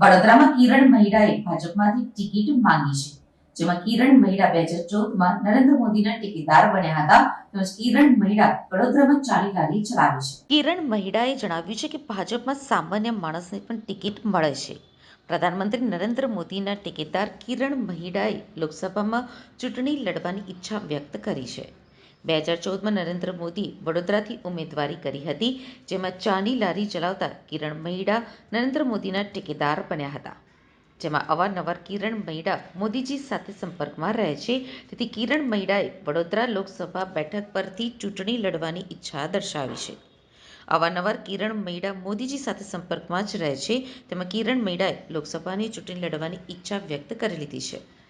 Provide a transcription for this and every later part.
વડોદરામાં કિરણ મહિડાએ ભાજપમાંથી ટિકિટ માંગી છે. જેમાં કિરણ મહિડા બે હજાર ચૌદમાં નરેન્દ્ર મોદીના ટેકેદાર બન્યા હતા. કિરણ મહિડા જણાવ્યું છે કે ભાજપમાં સામાન્ય માણસને પણ ટિકિટ મળે છે. પ્રધાનમંત્રી નરેન્દ્ર મોદીના ટેકેદાર કિરણ મહિડાએ લોકસભામાં ચૂંટણી લડવાની ઈચ્છા વ્યક્ત કરી છે. બે હજાર ચૌદમાં નરેન્દ્ર મોદી વડોદરાથી ઉમેદવારી કરી હતી, જેમાં ચાની લારી ચલાવતા કિરણ મહિડા નરેન્દ્ર મોદીના ટેકેદાર બન્યા હતા. જેમાં અવારનવાર કિરણ મહિડા મોદીજી સાથે સંપર્કમાં રહે છે. તેથી કિરણ મહિડાએ વડોદરા લોકસભા બેઠક પરથી ચૂંટણી લડવાની ઈચ્છા દર્શાવી છે. અવારનવાર કિરણ મહિડા મોદીજી સાથે સંપર્કમાં જ રહે છે. તેમાં કિરણ મહિડાએ લોકસભાની ચૂંટણી લડવાની ઈચ્છા વ્યક્ત કરી લીધી છે.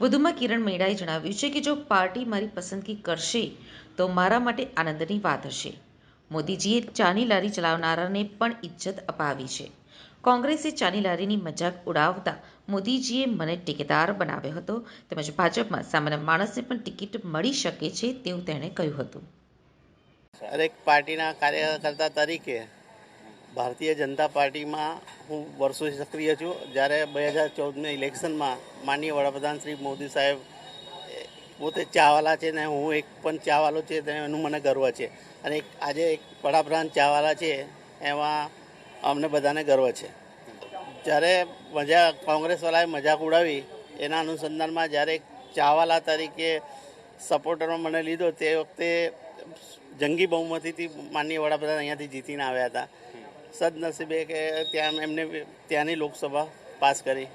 વધુમાં કિરણ મહિડાએ જણાવ્યું છે કે જો પાર્ટી મારી પસંદગી કરશે, તો મારા માટે આનંદની વાત હશે. મોદીજીએ ચાની લારી ચલાવનારાને પણ ઇજ્જત અપાવી છે. કોંગ્રેસે ચાની લારીની મજાક ઉડાવતા મોદીજીએ મને ટેકેદાર બનાવ્યો હતો, તેમજ ભાજપમાં સામાન્ય માણસને પણ ટિકિટ મળી શકે છે તેવું તેણે કહ્યું હતું. દરેક પાર્ટીના કાર્યકર્તા તરીકે ભારતીય જનતા પાર્ટીમાં હું વર્ષોથી સક્રિય છું. જ્યારે બે હજાર ચૌદના ઇલેક્શનમાં માનનીય વડાપ્રધાન શ્રી મોદી સાહેબ પોતે ચાવાલા છે ને હું એક પણ ચાવાલો છે એનું મને ગર્વ છે. અને આજે એક વડાપ્રધાન ચાવાલા છે, એમાં અમને બધાને ગર્વ છે. જ્યારે મજા કોંગ્રેસવાળાએ મજાક ઉડાવી, એના અનુસંધાનમાં જ્યારે એક ચાવાલા તરીકે સપોર્ટરમાં મને લીધો, તે વખતે જંગી બહુમતીથી માનનીય વડાપ્રધાન અહીંયાથી જીતીને આવ્યા હતા. સદનસીબે કે ત્યાં એમને ત્યાંની લોકસભા પાસ કરી.